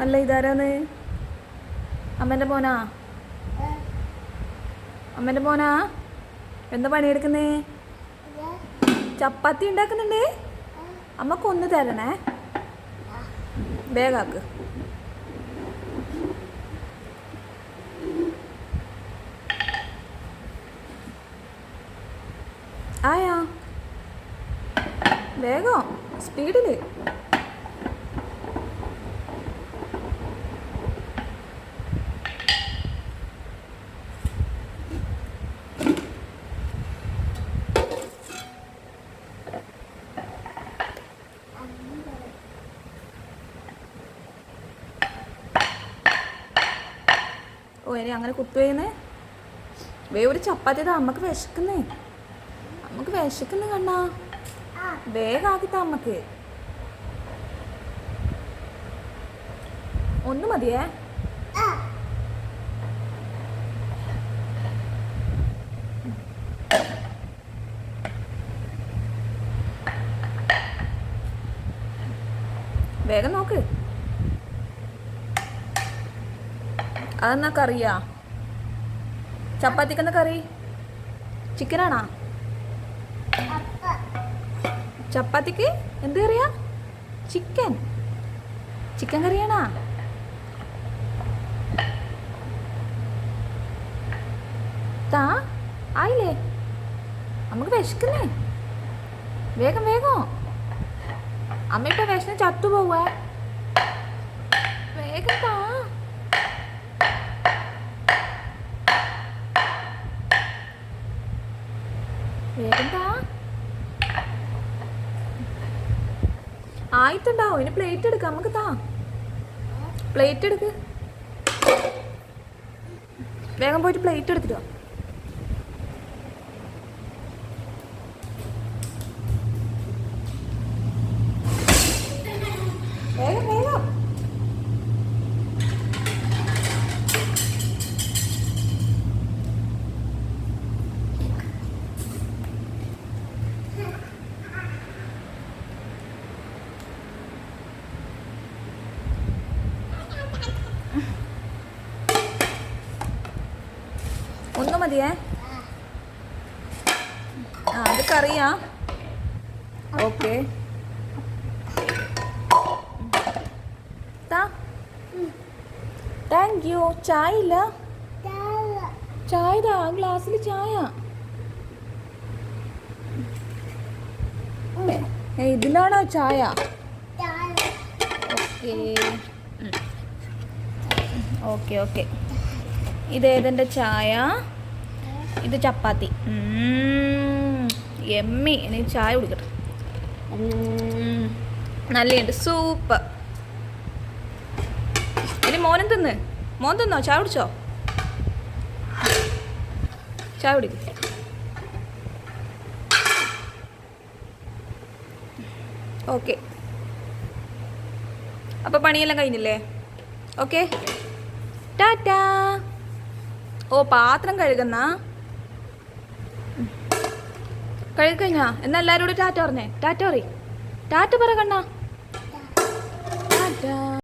അല്ല ഇതാരാന്ന് അമ്മന്റെ മോനാ? അമ്മന്റെ മോനാ? എന്താ പണിയെടുക്കുന്നേ? ചപ്പാത്തി ഉണ്ടാക്കുന്നുണ്ട്. അമ്മയ്ക്ക് ഒന്ന് തരണേ. വേഗാക്ക് ആയാ? വേഗം. സ്പീഡിൽ. ഓ ഇനി അങ്ങനെ കുത്തുവെയ്യുന്നേ വേ ഒരു ചപ്പാത്തി താ അമ്മയ്ക്ക് വിശക്കുന്നേ. അമ്മയ്ക്ക് വിശക്കുന്നു കണ്ണാ. വേഗാക്കി താ അമ്മയ്ക്ക്. ഒന്ന് മതിയേ? വേഗം നോക്ക്. അതെന്നാ കറിയാ? ചപ്പാത്തിക്കെന്ന കറി? ചിക്കനാണോ? ചപ്പാത്തിക്ക് എന്ത് കറിയാ? ചിക്കൻ. ചിക്കൻ കറിയാണോ? താ ആയില്ലേ? നമുക്ക് വിശക്കുന്നേ. വേഗം വേഗം. അമ്മ ഇപ്പൊ വിശന്ന് ചത്തുപോവേ വേഗം താ. ആയിട്ടുണ്ടാവും ഇനി പ്ലേറ്റ് എടുക്കാം. നമുക്ക് താ. പ്ലേറ്റ് എടുക്ക്. വേഗം പോയിട്ട് പ്ലേറ്റ് എടുത്തിട്ട് വാ വേഗം വേഗം ഒന്ന് മതിയേ. ആ അത് കറിയാ. ഓക്കെ. താങ്ക് യു ചായ ഇല്ല ചായ ആ ഗ്ലാസ്സിൽ ചായ. ഇതിലാണോ ചായ? ഓക്കെ. Okay okay. ഇതേതെന്റെ ചായ? ഇത് ചപ്പാത്തി. എമ്മി. ഇനി ചായ കുടിക്കട്ടെ. നല്ലുണ്ട് സൂപ്പർ. ഇനി മോനും തിന്ന് മോൻ തിന്നോ? ചായ കുടിച്ചോ? ചായ കുടിക്കും. ഓക്കെ. അപ്പോൾ പണിയെല്ലാം കഴിഞ്ഞില്ലേ? ഓക്കെ. ടാറ്റാ. ഓ പാത്രം കഴുകുന്ന? കഴുകഴിഞ്ഞാ എന്നാ എല്ലാവരോടും ടാറ്റ പറഞ്ഞേ? ടാറ്റ പറ ടാറ്റ പറ കണ്ണാ.